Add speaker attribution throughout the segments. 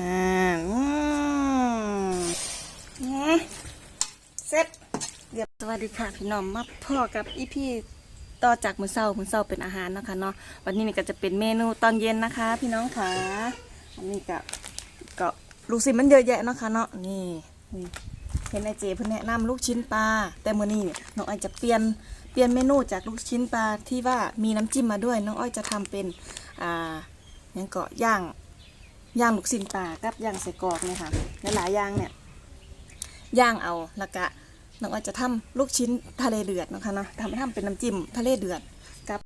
Speaker 1: นั่นอืมเนี่ยเสร็จเรียบสวัสดีค่ะพี่น้องมาพ่อกับอีพี่ต่อจากมือเศร้ามือเศร้าเป็นอาหารนะคะเนาะวันนี้นี่ก็จะเป็นเมนูตอนเย็นนะคะ พี่น้องค่ะอันนี้ก็ก็ลูกศิษย์มันเยอะแยะเนาะคะเนาะนี่นี่เห็นไอเจเพิ่นแนะนำลูกชิ้นปลาแต่มื้อนี้เนี่ยน้องอ้อยจะเปลี่ยนเปลี่ยนเมนูจากลูกชิ้นปลาที่ว่ามีน้ำจิ้มมาด้วย น้องอ้อยจะทำเป็นอ่ายังเกาะย่าง ย่างลูกชิ้นปลากับย่างใส่กรอกเนี่ยค่ะหลายๆย่างเนี่ยย่างเอาแล้วก็น้องอ้อยจะทำลูกชิ้นทะเลเดือดนะคะนะทำทำเป็นน้ำจิ้มทะเลเดือดกับ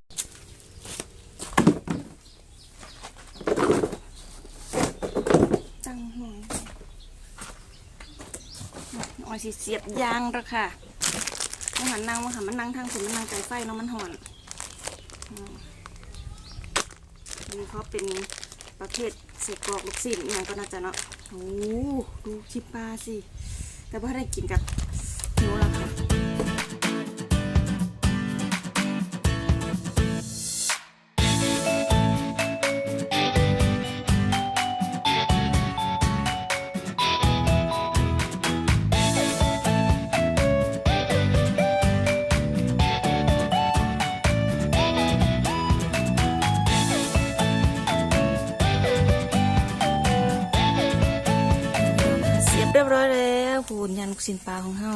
Speaker 1: จังหน่อยองอ้อยสิเสียบยางแล้วค่ะมาหันนั่งมาหันมันนั่งทางสุดมันนั่งใจไฟเนาะมันห่อนนี่เขาเป็นประเภท ส่กรอกลูกสิ้นอย่างก็น่าจะเนาะโอ้ดูชิปปลาสิ แต่ว่าได้กินกับหิวแล้วค่ะ รียบร้อยแล้วพูนยันลูกชิ้นปลาของเฮา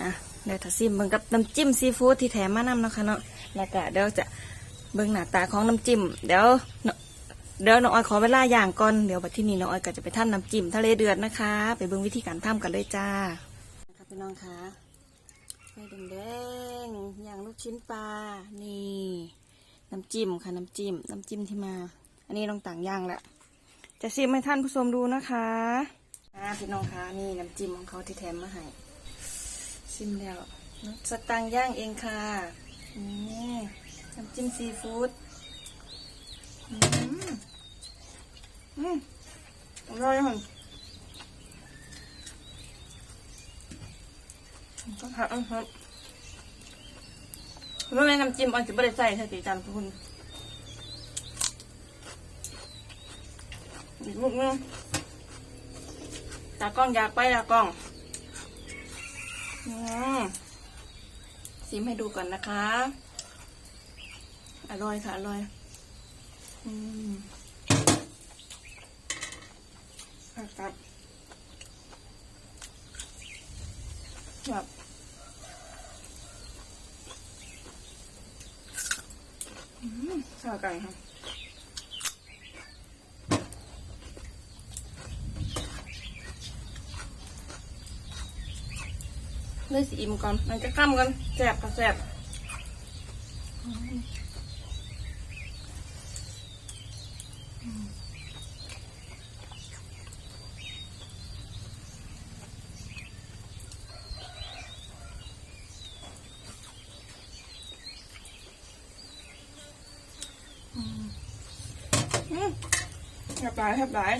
Speaker 1: อะเดี๋ยวถ้าซิมเบิ่งกับน้ำจิ้มซีฟู้ดที่แถมมานำเนาะคะเนาะแล้วก็เดี๋ยวจะเบิ่งหน้าตาของน้ำจิ้มเดี๋ยวเดี๋ยวน้องออยขอเวลาอย่างก่อนเดี๋ยวบัดที่นี้น้องออยก็จะไปทำน้ำจิ้มทะเลเดือดนะคะ ไปเบิ่งวิธีการทำกันเลยจ้าครับพี่น้องคะไฟแดงๆอย่างลูกชิ้นปลานี่น้ำจิ้มค่ะน้ำจิ้มน้ำจิ้มที่มา อันนี้ต้องต่างย่างแล้วจะชิมให้ท่านผู้ชมดูนะคะ อ่าพี่น้องคะนี่น้ำจิ้มของเขาที่แถมมาให้ชิมแล้วสตังย่างเองค่ะนี่น้ำจิ้มซีฟู้ดอืมอืมอร่อยค่ะก็ผักอันครับเมื่อไงน้ำจิ้มอันจะไม่ได้ใส่ใส่ตีจานทุกคนอีกลูกนึง ตากล้องอยากไปตากล้อง อืมซิมให้ดูก่อนนะคะ อร่อยค่ะ อร่อย อืมครับแบบอืมข้าวไก่ค่ะ เลยสิอิ่มก่อนมันจะข้ามกันแสบกับแสบอืมแทบหลายแทบหลาย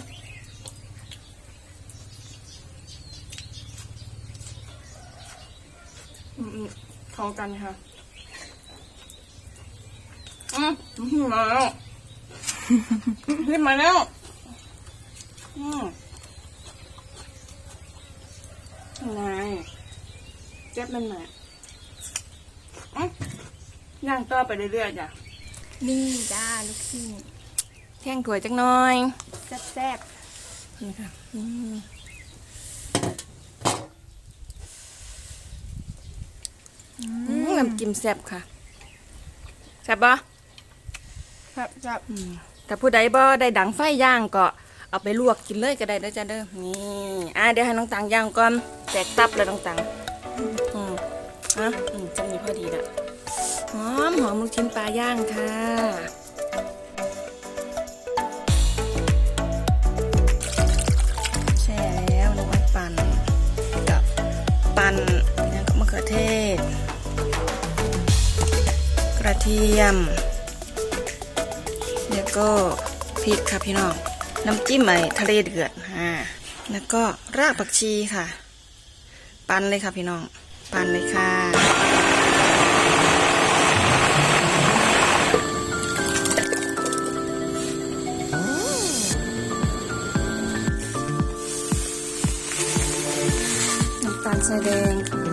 Speaker 1: อืมอืม เข้ากันค่ะ อืมมาแล้วรีบมาแล้ว อืมไงเจ็บมันไหมอืมย่างต่อไปเรื่อยๆจ้ะ
Speaker 2: นี่จ้าลูกชิ้น
Speaker 1: แท่งถั่วจักหน่อย
Speaker 2: แซ่บ
Speaker 1: นี่ค่ะ อืมอืมน้ำจิ้มแซ่บค่ะแซ่บปะ
Speaker 2: ๆแซ่บแซ่บ
Speaker 1: อืมแต่ผู้ใดบ่ได้ดังไฟย่างก็เอาไปลวกกินเลยก็ได้เด้อจ้าเด้อนี่อะเดี๋ยวให้น้องตังย่างก่อนแตกตับเลยน้องตังอืมอะอืมจะมีพอดีละหอมหอมลูกชิ้นปลาย่างค่ะียม แล้วก็พริกค่ะพี่น้อง น้ำจิ้มไอทะเลเดือดอ่าแล้วก็รากผักชีค่ะ ปั่นเลยค่ะพี่น้อง ปั่นเลยค่ะ น้ำตาลใส่แดงค่ะ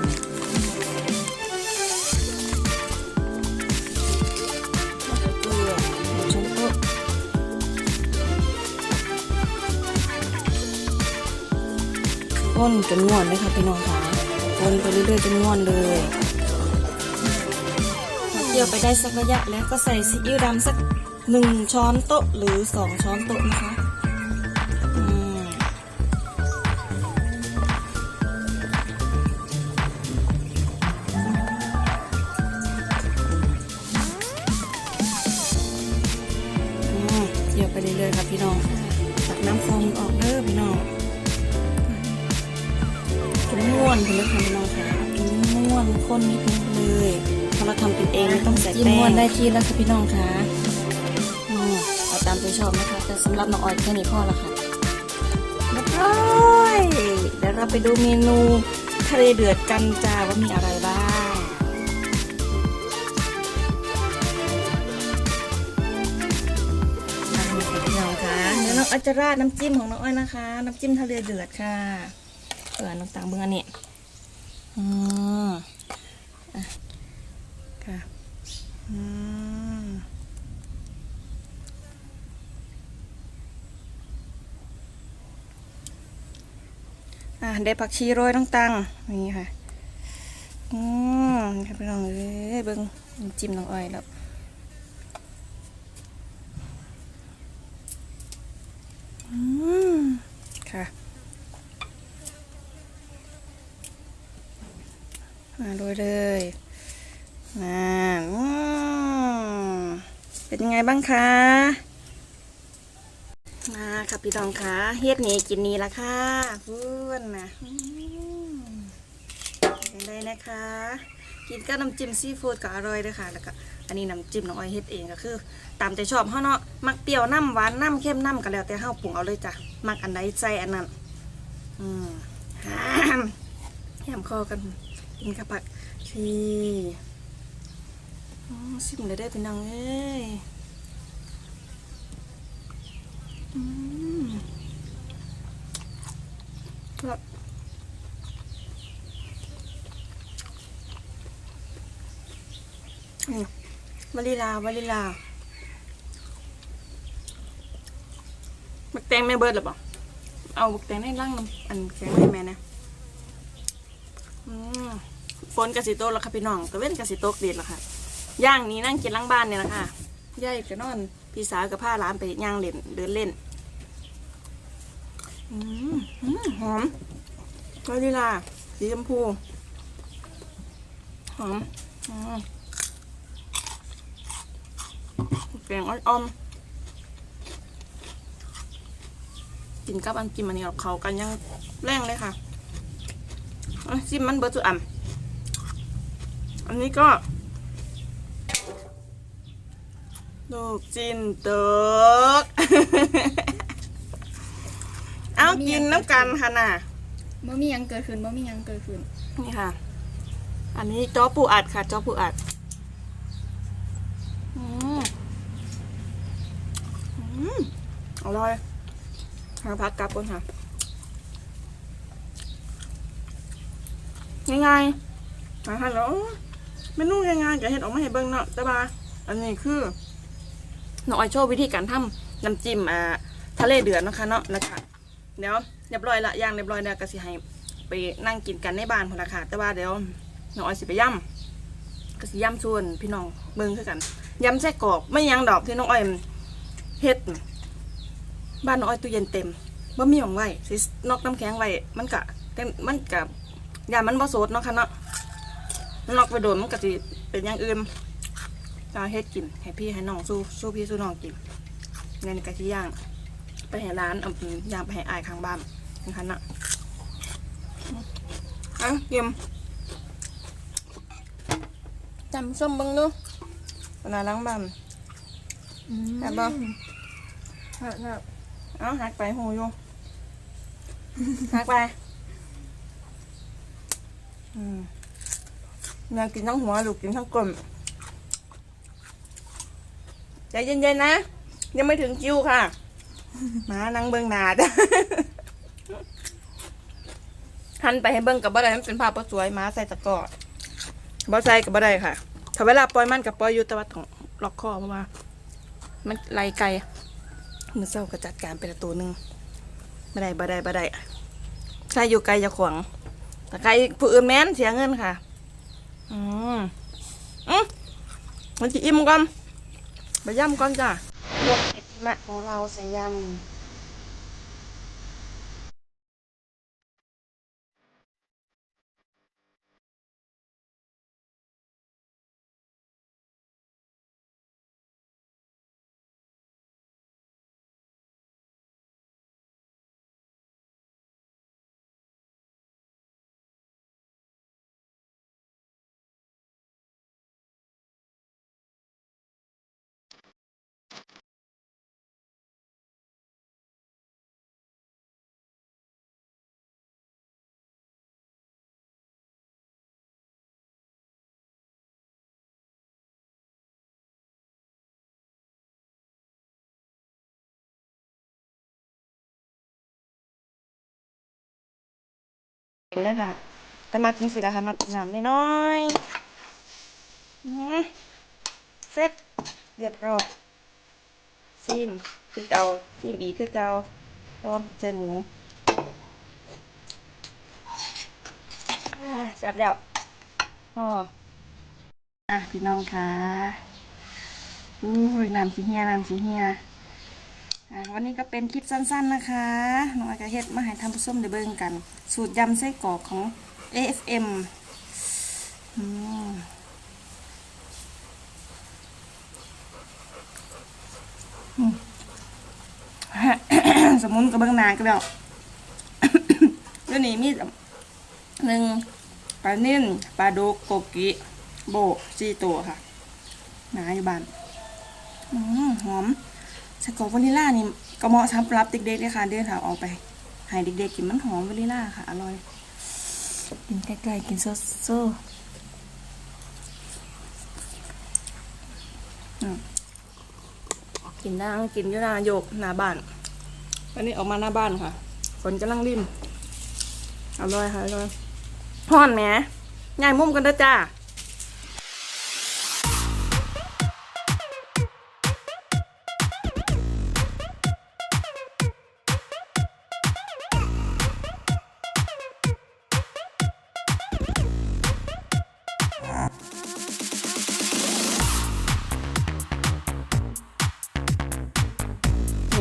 Speaker 1: ้นจนง่วนเลยค่ะพี่น้องค่ะวนไปเรื่อยๆจนง่วนเลยเกี่ยวไปได้สักระยะแล้วก็ใส่ซีอิ๊วดำสักหนึ่งช้อนโต๊ะหรือสองช้อนโต๊ะนะคะ นข้นนิดนึงเลยเพราะเราทำกินเองไม่ต้องใส่แป้งม่วนได้ที่แล้วค่ะพี่น้องค่ะอืมเอาตามใจชอบนะคะแต่สำหรับน้องออยแค่นี้พอละค่ะเรียบร้อยเดี๋ยวเราไปดูเมนูทะเลเดือดกันจ้าว่ามีอะไรบ้างอะนี่ค่ะพี่น้องค่ะเดี๋ยวน้องอ้อยจะราดน้ำจิ้มของน้องอ้อยนะคะ น้ำจิ้มทะเลเดือดค่ะเปิดน้ำตาลเบื้องอันนี้อืมอะ ค่ะอืมอะได้ผักชีโรยต้องตังนี่ค่ะ อืมนี่ค่ะพี่น้องเอ้ยเบิ้งจิ้มน้องอ้อยแล้ว อืมค่ะ มาโรยเลยมาเป็นยังไงบ้างคะมาค่ะพี่ดองคะเฮ็ดนี้กินนี้ละค่ะเพื่อนนะเป็นได้นะคะ กินกับน้ำจิ้มซีฟู้ดก็อร่อยเลยค่ะแล้วก็อันนี้น้ำจิ้มน้องอ้อยเฮ็ดเองก็คือ ตามใจชอบเฮาเนาะมักเปรี้ยวน้ำหวานน้ำเค็มน้ำก็แล้วแต่เฮาปรุงเอาเลยจ้ะมักอันใดใจอันนั้นอืมแหมคอกัน กินกับผักชีชิมเลยได้เป็นนางเอ้ยอืมแบบนี่วาลิลาวาลิลาบักแตงแม่เบิดหรือเปล่าเอาบักแตงในร่างอันแข็งให้แม่นะ นกะสิโตกแล้วค่ะพี่น้องตะเว้นกะสิโตกเด็ดแล้วค่ะย่างนี้นั่งกินหล้างบ้านเนี่ยแหละค่ะย่ายก็นอน พี่สาวกับผ้าร้านไปย่างเล่นเดินเล่นอืมอืมหอมวานิลาสีชมพู หอมอืมแกงอ่อมๆกินกับอันกินมันนี่กับเขากันยังแรงเลยค่ะอะจิ้มมันเบอร์สุดอ่ำ อันนี้ก็ลูกจินเติกเอากินน้ำกันค่ะน่ะ
Speaker 2: บ่มีหยังเกิดขึ้นบ่มีหยังเกิดขึ้น
Speaker 1: นี่ค่ะ อันนี้จอปูอัดค่ะจอปูอัดอืมอืมอร่อยหาพักกลับก่อนค่ะง่ายๆหาทานแล้ว เมนูง่ายๆจะเห็ดออกมาให้เบิ่งเนาะแต่ว่าอันนี้คือน้องออยโชว์วิธีการทำน้ำจิ้มอ่าทะเลเดือดนะคะเนาะแล้วก็เดี๋ยวเรียบร้อยละย่างเรียบร้อยแล้วก็สิให้ไปนั่งกินกันในบ้านพนละค่ะแต่ว่าเดี๋ยวน้องออยสิไปย่ำก็สิย่ำชวนพี่น้องเบิ่งคือกันย่ำไส้กรอกไม่ยังดอกที่น้องออยเฮ็ดบ้านน้องออยตู้เย็นเต็มบ่มีหวังไว้สินอกน้ำแข็งไว้มันกะแต่มันกะยามันบ่สดเนาะค่ะเนาะ นอกไปโดนมันก็สิเป็นอย่างอื่นจะเฮ็ดกินให้พี่ให้น้องสู้สู้พี่สู้น้องกินในนี้ก็สิย่าง ไปให้ร้านเอาย่างไปให้อายข้างบ้านนะคะเนาะอะเยี่ยมจำส้มเบังดูเวลาล้างบ้านแซ่บบ่
Speaker 2: ครับครับ
Speaker 1: เอาหักไปหูอยู่หักไป อืม อยากกินทั้งหัวลูกกินทั้งกลมใจเย็นๆนะ ยังไม่ถึงคิวค่ะ มานั่งเบิ่งหนาจ้ะหันไปให้เบิ่งกับบ่ได้มันเป็นภาพบ่สวยหมาใส่ตะกร้อบ่ใส่กับบ่ได้ค่ะถ้าเวลาปล่อยมันกับปล่อยอยู่ต่ว่าต้องล็อกคอเพราะว่า มันไล่ไกลมือเศร้าก็จัดการไปละตัวหนึ่งบ่ได้บ่ได้บ่ได้ใส่อยู่ไกลจะขวางแต่ไกลผู้อื่นแม่นเสียเงินค่ะ อืมอืมมันจะอิ่มก่อนไปย่ำก่อนจ้ะลวกเห็ดมะของเราใส่ยำ เห็นแล้วค่ะแต่มากินสิละค่ะมากินน้ำน้อยน้อหือเสร็จเรียบร้อยซิมคือเก่าซิมอีคือเก่าพร้อมเจนหมูจับแล้วอ๋ออะพี่น้องค่ะอุ้ยน้ำสีเฮียน้ำสีเฮีย วันนี้ก็เป็นคลิปสั้นๆนะคะน้องอากะเฮ็ดมาให้ทำผู้ส้มได้เบิ่งกัน สูตรยำไส้กรอกของ AFM อืมอืมสมุนกับเบื้องนาก็แล้วเดี๋ยวนี้มีหนึ่งปลานิ่นปลาดุกโกกิโบสี่ตัวค่ะหนาอยู่บ้านอืมหอม สกอวานิลล่านี่ก็เหมาะสำหรับเด็กๆเลยค่ะ เดินทางออกไปให้เด็กๆกินมันหอมวานิลล่าค่ะ อร่อย กินใกล้ๆกินโซโซอืมกินได้กินอยู่หนาโยกหน้าบ้านวันนี้ออกมาหน้าบ้านค่ะฝนกำลังริมอร่อยค่ะอร่อยฮ้อนแหมยายมุมกันเด้อจ้า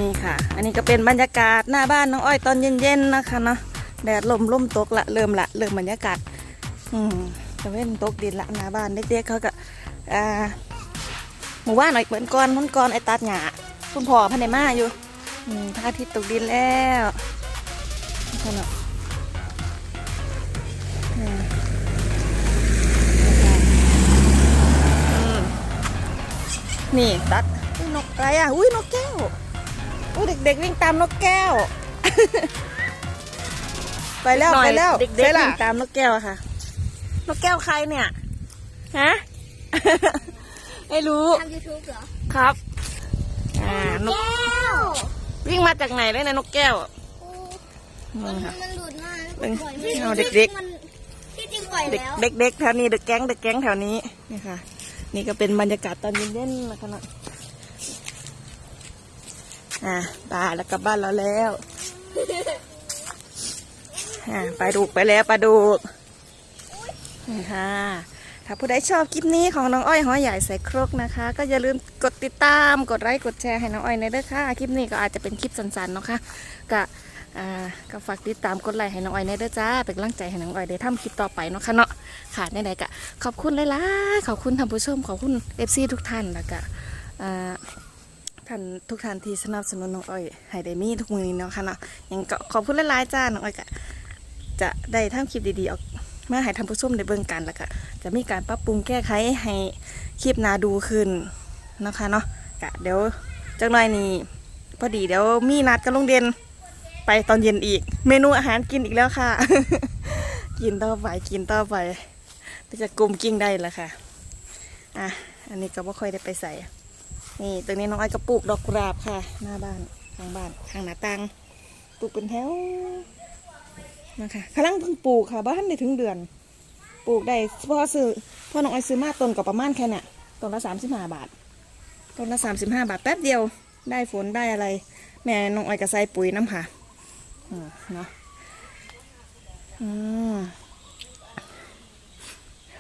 Speaker 1: นี่ค่ะ อันนี้ก็เป็นบรรยากาศหน้าบ้านน้องอ้อยตอนเย็นๆนะคะเนาะแดดลมลมตกละเริ่มละเริ่มบรรยากาศ อืมจะเว้นตกดินละหน้าบ้านเด็กๆเขาก็อ่าหมู่บ้านหน่อยเหมือนก่อนมันก่อนไอ้ตัดหญ้าคุณพ่อพันในมาอยู่อืมพระอาทิตย์ตกดินแล้วนี่เนาะนี่ตัดนกอะไรอะ อุ้ยนกแก้ว อุ้ยเด็กๆวิ่งตามนกแก้ว ไปแล้วไปแล้วเด็กๆวิ่งตามนกแก้วอะค่ะ นกแก้วใครเนี่ย ฮะ ไม่รู้
Speaker 2: ทำยูทูบเหรอ
Speaker 1: ครับ อ่านก
Speaker 2: แก้ว
Speaker 1: วิ่งมาจากไหนเลยนะนกแก้วนี่ค่ะ
Speaker 2: มันหลุดมา
Speaker 1: เป็น
Speaker 2: ปล่อย
Speaker 1: เอาเด็กๆ
Speaker 2: มันที่จริงปล่อย
Speaker 1: เด็ก
Speaker 2: แล้ว
Speaker 1: เด็กๆแถวนี้เด็กแก๊งเด็กแก๊งแถวนี้นี่ค่ะ นี่ก็เป็นบรรยากาศตอนเย็นๆนะคะ เนาะอ่าตาแล้วกลับบ้านเราแล้วอ่าปลาดุกไปแล้วปลาดุกนี่ค่ะถ้าผู้ใดชอบคลิปนี้ของน้องอ้อยหอใหญ่ใส่ครกนะคะ ก็อย่าลืมกดติดตามกดไลค์กดแชร์ให้น้องอ้อยในเด้อค่ะคลิปนี้ก็อาจจะเป็นคลิปสั้นๆเนาะค่ะก็อ่าก็ฝากติดตามกดไลค์ให้น้องอ้อยในเด้อจ้าเป็นกำลังใจให้น้องอ้อยได้ทำคลิปต่อไปเนาะค่ะเนาะค่ะในใดๆก็ขอบคุณหลายๆขอบคุณท่านผู้ชมขอบคุณเอฟซีทุกท่านแล้วก็อ่า ท่านทุกท่านที่สนับสนุนน้องอ้อยให้ได้มีทุกมือนี้เนาะค่ะเนาะยังก็ขอบคุณหลายๆจ้าน้องอ้อยก็จะได้ทำคลิปดีๆออกมาให้ท่านผู้ชมได้เบิ่งกันแล้วก็จะมีการปรับปรุงแก้ไขให้คลิปนาดูขึ้นนะคะเนาะกะเดี๋ยวจักหน่อยนี่พอดีเดี๋ยวมีนัดกับลุงเด่นไปตอนเย็นอีก เมนูอาหารกินอีกแล้วค่ะ กินต่อไปกินต่อไปจะกลุ่มกิ้งได้แล้วค่ะอะอันนี้ก็ไม่ค่อยได้ไปใส่ นี่ตรงนี้น้องไอ้อยก็ปลูกดอกกุหลาบค่ะ หน้าบ้านข้างบ้านข้างหน้าต่างปลูกเป็นแถวนะคะกำลังเพิ่งปลูกค่ะบ้านได้ถึงเดือน ปลูกได้พ่อซื้อพ่อน้องไออยซื้อมาต้นกับประมาณแค่นี่ยต้นละสามสิบห้าบาทต้นละสามสิบห้าบาทแป๊บเดียวได้ฝนได้อะไร แม่น้องไออยก็ใส่ปุ๋ยน้ำค่ะอืมเนาะอืม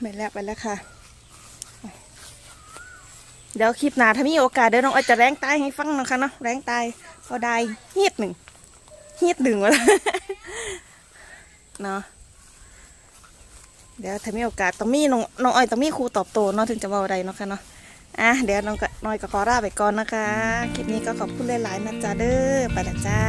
Speaker 1: ไปแล้วไปแล้วค่ะ เดี๋ยวคลิปหน้าถ้ามีโอกาสเดี๋ยวน้องออยจะแรงตายให้ฟังนะคะเนาะแรงตายพอได้เฮียดหนึ่งเฮียดหนึ่งวะเนาะเดี๋ยวถ้ามีโอกาสต้องมีน้องน้องอ้อยต้องมีครูตอบโต้เนาะถึงจะเว่าอะไรเนาะค่ะเนาะอะเดี๋ยวน้องน้อยก็ขอลาไปก่อนนะคะ คลิปนี้ก็ขอบคุณหลายๆนะจ๊ะเด้อไปละจ้า